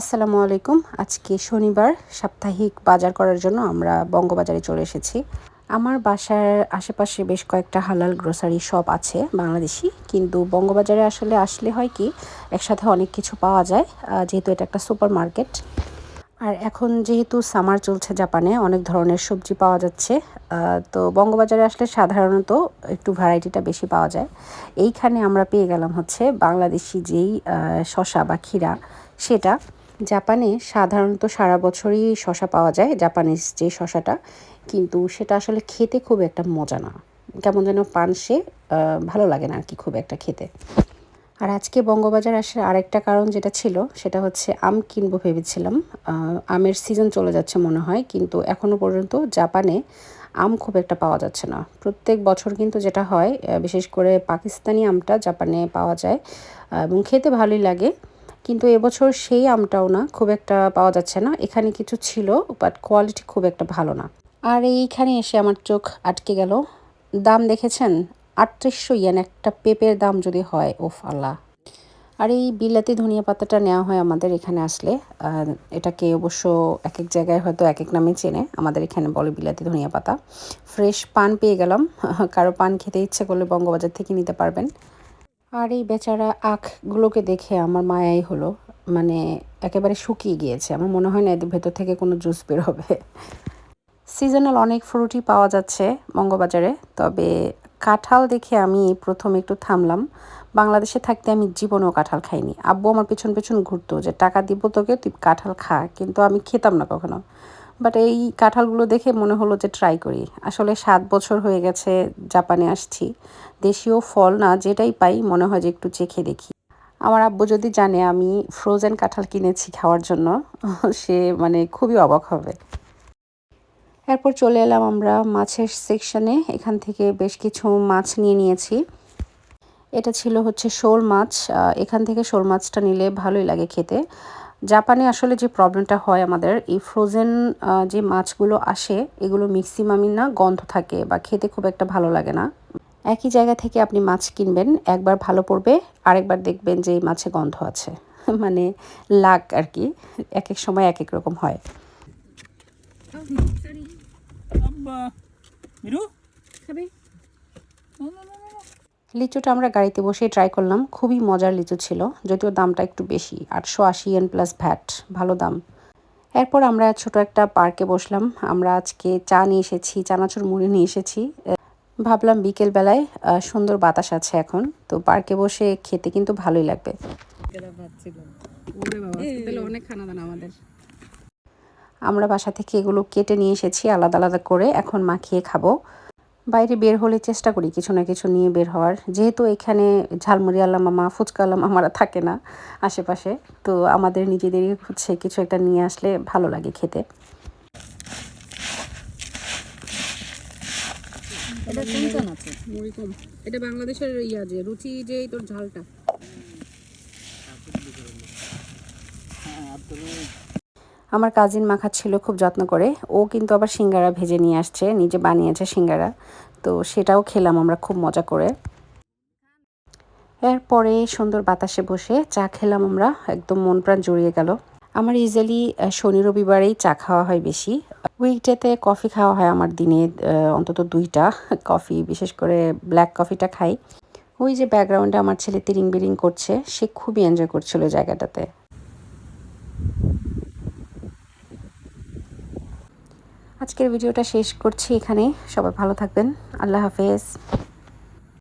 আসসালামু আলাইকুম। আজকে শনিবার, সাপ্তাহিক বাজার করার জন্য আমরা বঙ্গবাজারে চলে এসেছি। আমার বাসার আশেপাশে বেশ কয়েকটা হালাল গ্রোসারি শপ আছে বাংলাদেশি, কিন্তু বঙ্গবাজারে আসলে আসলে হয় কি, একসাথে অনেক কিছু পাওয়া যায় যেহেতু এটা একটা সুপার মার্কেট আর এখন যেহেতু সামার চলছে জাপানে, অনেক ধরনের সবজি পাওয়া যাচ্ছে তো বঙ্গবাজারে আসলে সাধারণত একটু ভ্যারাইটিটা বেশি পাওয়া যায়। এইখানে আমরা পেয়ে গেলাম হচ্ছে বাংলাদেশি যেই শশা বা ক্ষীরা, সেটা জাপানে সাধারণত সারা বছরই শশা পাওয়া যায় জাপানিজ যে শশাটা। কিন্তু সেটা আসলে খেতে খুব একটা মজা না। কেমন যেন পানসে ভালো লাগে না আর কি খুব একটা খেতে। আর আজকে বঙ্গবাজার আসার আরেকটা কারণ যেটা ছিল, সেটা হচ্ছে আম কিনবো ভেবেছিলাম। আমের সিজন চলে যাচ্ছে মনে হয়, কিন্তু এখনও পর্যন্ত জাপানে আম খুব একটা পাওয়া যাচ্ছে না। প্রত্যেক বছর কিন্তু যেটা হয় বিশেষ করে পাকিস্তানি আমটা জাপানে পাওয়া যায় এবং খেতে ভালোই লাগে। কিন্তু এবছর সেই আমটাও না, খুব একটা পাওয়া যাচ্ছে না। এখানে কিছু ছিল বাট কোয়ালিটি খুব একটা ভালো না। আর এইখানে এসে আমার চোখ আটকে গেল। দাম দেখেছেন? আটত্রিশশো ইয়েন একটা পেঁপের দাম যদি হয়, ওফ আল্লাহ। আর এই বিলাতি ধনিয়া পাতাটা নেওয়া হয় আমাদের এখানে আসলে। এটাকে অবশ্য এক এক জায়গায় হয়তো এক এক নামে চেনে। আমাদের এখানে বলে বিলাতি ধনিয়া পাতা। ফ্রেশ পান পেয়ে গেলাম। কারও পান খেতে ইচ্ছে করলে বঙ্গবাজার থেকে নিতে পারবেন। আর এই বেচারা আখগুলোকে দেখে আমার মায়াই হলো। মানে একেবারে শুকিয়ে গিয়েছে। আমার মনে হয় না এদের ভেতর থেকে কোনো জুস বের হবে। সিজনাল অনেক ফ্রুটই পাওয়া যাচ্ছে বঙ্গবাজারে। তবে কাঁঠাল দেখে আমি প্রথম একটু থামলাম। বাংলাদেশে থাকতে আমি জীবনেও কাঁঠাল খাইনি। আব্বু আমার পেছন পেছন ঘুরতো যে, টাকা দিব তোকে, তুই কাঁঠাল খা। কিন্তু আমি খেতাম না কখনো। বাট এই কাঁঠালগুলো দেখে মনে হলো যে ট্রাই করি। আসলে সাত বছর হয়ে গেছে জাপানে আসছি। দেশীয় ফল না, যেটাই পাই, মনে হয় যে একটু চেখে দেখি। আমার আব্বু যদি জানে আমি ফ্রোজেন কাঁঠাল কিনেছি খাওয়ার জন্য, সে মানে খুবই অবাক হবে। এরপর চলে এলাম আমরা মাছের সেকশনে এখান থেকে বেশ কিছু মাছ নিয়ে নিয়েছি। এটা ছিল হচ্ছে শোল মাছ। এখান থেকে শোল মাছটা নিলে ভালোই লাগে খেতে। জাপানে আসলে যে প্রবলেমটা হয় আমাদের এই ফ্রোজেন যে মাছগুলো আসে এগুলো ম্যাক্সিমামই না গন্ধ থাকে বা খেতে খুব একটা ভালো লাগে না। একই জায়গা থেকে আপনি মাছ কিনবেন একবার ভালো পড়বে আরেকবার দেখবেন যে এই মাছে গন্ধ আছে। মানে লাগ আর কি এক এক সময় এক এক রকম হয়। খাবে? না না না না লিচুটা আমরা গাড়িতে বসে ট্রাই করলাম। খুবই মজার লিচু ছিল যদিও দামটা একটু বেশি আটশো আশি এন প্লাস ভ্যাট ভালো দাম। এরপর আমরা ছোট একটা পার্কে বসলাম। আমরা আজকে চা নিয়ে এসেছি চানাচুর মুড়ি নিয়ে এসেছি। ভাবলাম বিকেল বেলায় আহ, সুন্দর বাতাস আছে এখন তো পার্কে বসে খেতে কিন্তু ভালোই লাগবে। আমাদের। আমরা বাসা থেকে এগুলো কেটে নিয়ে এসেছি আলাদা আলাদা করে এখন মাখিয়ে খাব। বাইরে বের হলে চেষ্টা করি কিছু না কিছু নিয়ে বের হওয়ার। যেহেতু এখানে ঝালমুড়ি আল্লাহ মামা ফুচকা আল্লাহ মামারা থাকে না আশেপাশে তো আমাদের নিজেদেরই হচ্ছে কিছু একটা নিয়ে আসলে ভালো লাগে খেতে। এটা কোনখান আছে? মুড়ি কম। এটা বাংলাদেশের ইয়া যে রুচি যে তোর ঝালটা। হ্যাঁ আর আমার কাজিন মাখাচ্ছিল খুব যত্ন করে। ও কিন্তু আবার সিঙ্গারা ভেজে নিয়ে আসছে, নিজে বানিয়েছে সিঙ্গারা। তো সেটাও খেলাম আমরা খুব মজা করে। এরপরে সুন্দর বাতাসে বসে চা খেলাম আমরা, একদম মন প্রাণ জড়িয়ে গেল। আমার ইউজুয়ালি শনি রবিবারেই চা খাওয়া হয় বেশি। উইকডেতে কফি খাওয়া হয় আমার দিনে অন্তত দুইটা কফি বিশেষ করে ব্ল্যাক কফিটা খাই। ওই যে ব্যাকগ্রাউন্ডে আমার ছেলে তিরিং বিরিং করছে, সে খুবই এনজয় করছিল জায়গাটাতে। আজকের ভিডিওটা শেষ করছি এখানে সবাই ভালো থাকবেন। আল্লাহ হাফেজ।